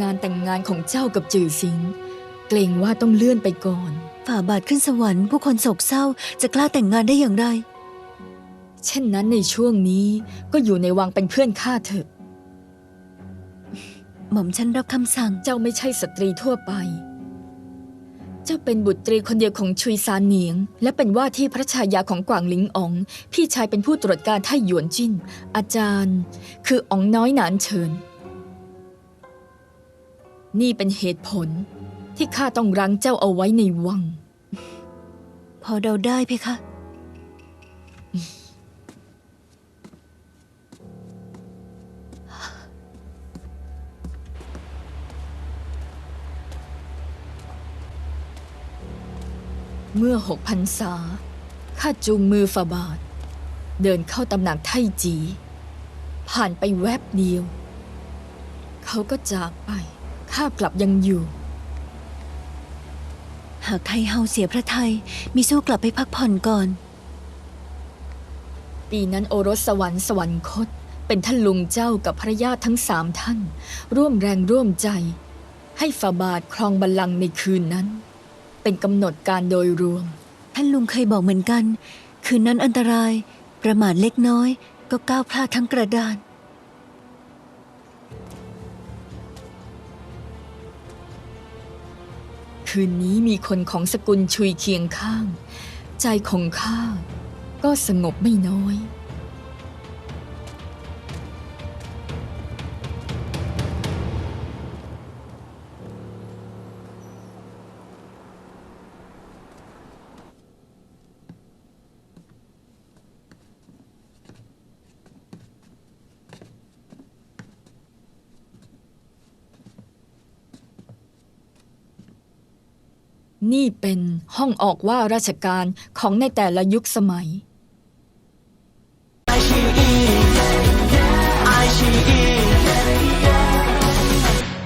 งานแต่งงานของเจ้ากับจือสิง เกรงว่าต้องเลื่อนไปก่อน ฝ่าบาทขึ้นสวรรค์ผู้คนโศกเศร้าจะกล้าแต่งงานได้อย่างไร เช่นนั้นในช่วงนี้ก็อยู่ในวังเป็นเพื่อนข้าเถอะ หม่อมฉันรับคำสั่ง เจ้าไม่ใช่สตรีทั่วไป เจ้าเป็นบุตรีคนเดียวของชุยซานเหนียง และเป็นว่าที่พระชายาของกวางหลิงอ๋อง พี่ชายเป็นผู้ตรวจการไท่หยวนจิ้น อาจารย์ คืออ๋องน้อยหนานเฉิน นี่เป็นเหตุผลที่ข้าต้องรั้งเจ้าเอาไว้ในวัง พอเดาได้เพคะ เมื่อหกพันษาข้าจูงมือฝาบาท เดินเข้าตำหนักไท่จี ผ่านไปแวบเดียว เขาก็จากไป ข้ากลับยังอยู่ หากไทยเฮาเสียพระไทยมีสู้กลับไปพักผ่อนก่อน ปีนั้นโอรสสวรรค์สวรรคต เป็นท่านลุงเจ้ากับภรรยาทั้งสามท่าน ร่วมแรงร่วมใจ ให้ฝาบาทครองบัลลังก์ในคืนนั้น เป็นกำหนดการโดยรวม ท่านลุงเคยบอกเหมือนกัน คืนนั้นอันตราย ประมาทเล็กน้อย ก็ก้าวพลาดทั้งกระดาน คืนนี้มีคนของสกุลชุยเคียงข้าง ใจของข้าก็สงบไม่น้อย นี่เป็นห้องออกว่าราชการของในแต่ละยุคสมัย